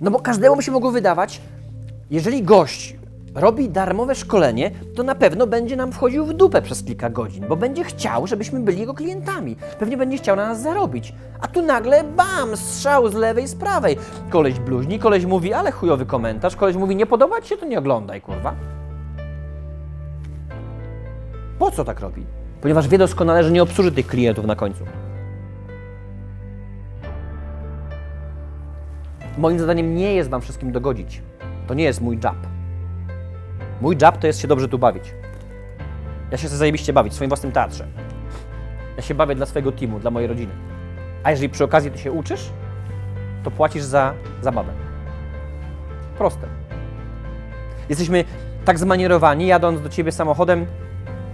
No bo każdemu by się mogło wydawać, jeżeli gość robi darmowe szkolenie, to na pewno będzie nam wchodził w dupę przez kilka godzin, bo będzie chciał, żebyśmy byli jego klientami. Pewnie będzie chciał na nas zarobić. A tu nagle bam, strzał z lewej, z prawej. Koleś bluźni, koleś mówi, ale chujowy komentarz, koleś mówi, nie podoba ci się, to nie oglądaj, kurwa. Po co tak robi? Ponieważ wie doskonale, że nie obsłuży tych klientów na końcu. Moim zadaniem nie jest Wam wszystkim dogodzić. To nie jest mój job. Mój job to jest się dobrze tu bawić. Ja się chcę zajebiście bawić w swoim własnym teatrze. Ja się bawię dla swojego teamu, dla mojej rodziny. A jeżeli przy okazji Ty się uczysz, to płacisz za zabawę. Proste. Jesteśmy tak zmanierowani, jadąc do Ciebie samochodem,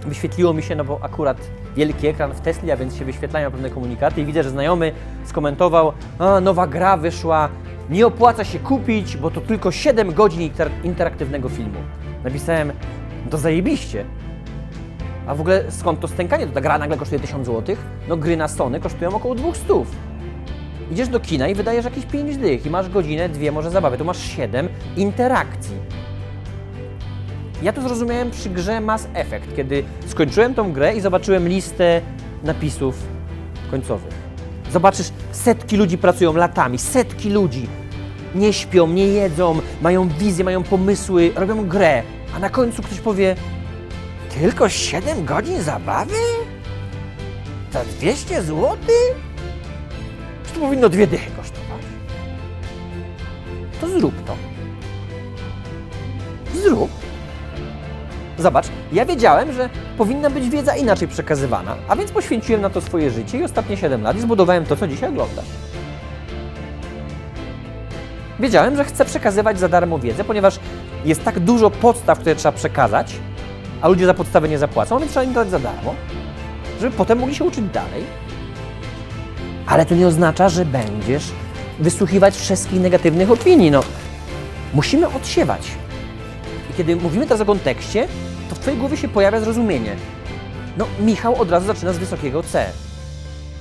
wyświetliło mi się, no bo akurat wielki ekran w Tesli, a więc się wyświetlają pewne komunikaty i widzę, że znajomy skomentował, a nowa gra wyszła, nie opłaca się kupić, bo to tylko 7 godzin inter interaktywnego filmu. Napisałem, to zajebiście. A w ogóle skąd to stękanie? To ta gra nagle kosztuje 1000 zł? No gry na Sony kosztują około 200. Idziesz do kina i wydajesz jakieś 5 dych i masz godzinę, dwie może zabawy. Tu masz 7 interakcji. Ja to zrozumiałem przy grze Mass Effect, kiedy skończyłem tą grę i zobaczyłem listę napisów końcowych. Zobaczysz, setki ludzi pracują latami, setki ludzi. Nie śpią, nie jedzą, mają wizje, mają pomysły, robią grę, a na końcu ktoś powie tylko 7 godzin zabawy? Za 200 zł? To powinno dwie dychy kosztować? To zrób to. Zobacz, ja wiedziałem, że powinna być wiedza inaczej przekazywana, a więc poświęciłem na to swoje życie i ostatnie 7 lat i zbudowałem to, co dzisiaj oglądasz. Wiedziałem, że chcę przekazywać za darmo wiedzę, ponieważ jest tak dużo podstaw, które trzeba przekazać, a ludzie za podstawę nie zapłacą, więc trzeba im dać za darmo, żeby potem mogli się uczyć dalej. Ale to nie oznacza, że będziesz wysłuchiwać wszystkich negatywnych opinii. No, musimy odsiewać. I kiedy mówimy teraz o kontekście, to w Twojej głowie się pojawia zrozumienie. No, Michał od razu zaczyna z wysokiego C.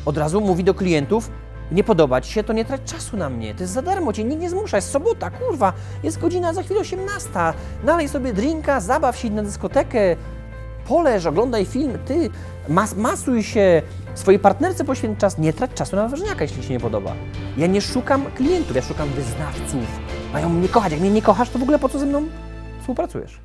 Od razu mówi do klientów, nie podoba Ci się, to nie trać czasu na mnie, to jest za darmo, Cię nikt nie zmusza, jest sobota, kurwa, jest godzina za chwilę 18, nalej sobie drinka, zabaw się na dyskotekę, poleż, oglądaj film, Ty, mas masuj się, swojej partnerce poświęć czas, nie trać czasu na ważniaka, jeśli Ci się nie podoba. Ja nie szukam klientów, ja szukam wyznawców, mają mnie kochać, jak mnie nie kochasz, to w ogóle po co ze mną współpracujesz?